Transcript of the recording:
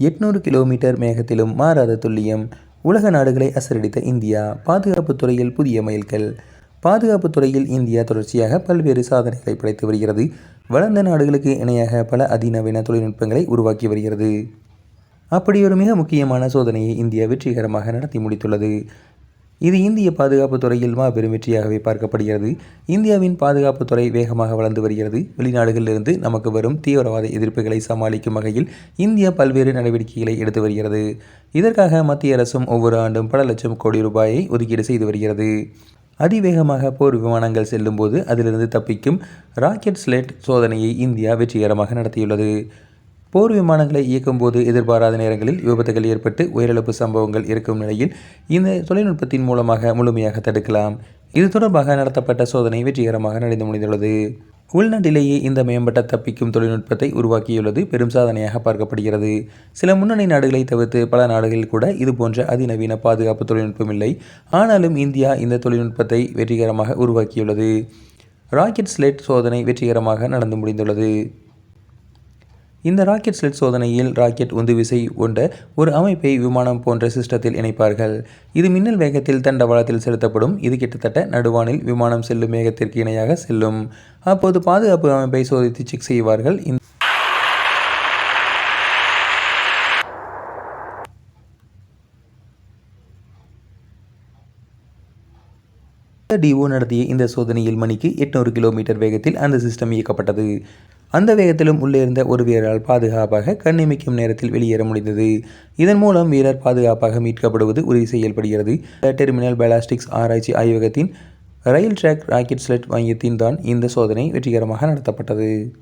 எட்நூறு கிலோமீட்டர் மேகத்திலும் மாறாத துல்லியம். உலக நாடுகளை அசரடித்த இந்தியா பாதுகாப்பு துறையில் புதிய மைல்கள் பாதுகாப்பு துறையில் இந்தியா தொடர்ச்சியாக பல்வேறு சாதனைகளை படைத்து வருகிறது. வளர்ந்த நாடுகளுக்கு இணையாக பல அதிநவீன தொழில்நுட்பங்களை உருவாக்கி வருகிறது. அப்படி ஒரு மிக முக்கியமான சோதனையை இந்தியா வெற்றிகரமாக நடத்தி முடித்துள்ளது. இது இந்திய பாதுகாப்பு துறையில் மாபெரும் வெற்றியாகவே பார்க்கப்படுகிறது. இந்தியாவின் பாதுகாப்பு துறை வேகமாக வளர்ந்து வருகிறது. வெளிநாடுகளிலிருந்து நமக்கு வரும் தீவிரவாத எதிர்ப்புகளை சமாளிக்கும் வகையில் இந்தியா பல்வேறு நடவடிக்கைகளை எடுத்து வருகிறது. இதற்காக மத்திய அரசும் ஒவ்வொரு ஆண்டும் பல லட்சம் கோடி ரூபாயை ஒதுக்கீடு செய்து வருகிறது. அதிவேகமாக போர் விமானங்கள் செல்லும்போது அதிலிருந்து தப்பிக்கும் ராக்கெட் ஸ்லெட் சோதனையை இந்தியா வெற்றிகரமாக நடத்தியுள்ளது. போர் விமானங்களை இயக்கும்போது எதிர்பாராத நேரங்களில் விபத்துகள் ஏற்பட்டு உயிரிழப்பு சம்பவங்கள் இருக்கும் நிலையில் இந்த தொழில்நுட்பத்தின் மூலமாக முழுமையாக தடுக்கலாம். இது தொடர்பாக நடத்தப்பட்ட சோதனை வெற்றிகரமாக நடந்து முடிந்துள்ளது. உள்நாட்டிலேயே இந்த மேம்பட்ட தப்பிக்கும் தொழில்நுட்பத்தை உருவாக்கியுள்ளது பெரும் சாதனையாக பார்க்கப்படுகிறது. சில முன்னணி நாடுகளை தவிர்த்து பல நாடுகளில் கூட இதுபோன்ற அதிநவீன பாதுகாப்பு தொழில்நுட்பம் இல்லை. ஆனாலும் இந்தியா இந்த தொழில்நுட்பத்தை வெற்றிகரமாக உருவாக்கியுள்ளது. ராக்கெட் ஸ்லெட் சோதனை வெற்றிகரமாக நடந்து முடிந்துள்ளது. இந்த ராக்கெட் ஸ்லிட் சோதனையில் ராக்கெட் உந்துவிசை கொண்ட ஒரு அமைப்பை விமானம் போன்ற சிஸ்டத்தில் இணைப்பார்கள். இது மின்னல் வேகத்தில் தண்டவாளத்தில் செலுத்தப்படும். இது கிட்டத்தட்ட நடுவானில் விமானம் செல்லும் வேகத்திற்கு இணையாக செல்லும். அப்போது பாதுகாப்பு அமைப்பை சோதித்து செக் செய்வார்கள். இந்த டிஓ நடத்திய இந்த சோதனையில் மணிக்கு எட்நூறு கிலோமீட்டர் வேகத்தில் அந்த சிஸ்டம் இயக்கப்பட்டது. அந்த வேகத்திலும் உள்ளே இருந்த ஒரு வீரரால் பாதுகாப்பாக கண்ணிமைக்கும் நேரத்தில் வெளியேற முடிந்தது. இதன் மூலம் வீரர் பாதுகாப்பாக மீட்கப்படுவது உறுதி செய்யப்படுகிறது. டெர்மினல் பேலாஸ்டிக்ஸ் ஆராய்ச்சி ஆய்வகத்தின் ரயில் ட்ராக் ராக்கெட் ஸ்லெட் மையத்தின் தான் இந்த சோதனை வெற்றிகரமாக நடத்தப்பட்டது.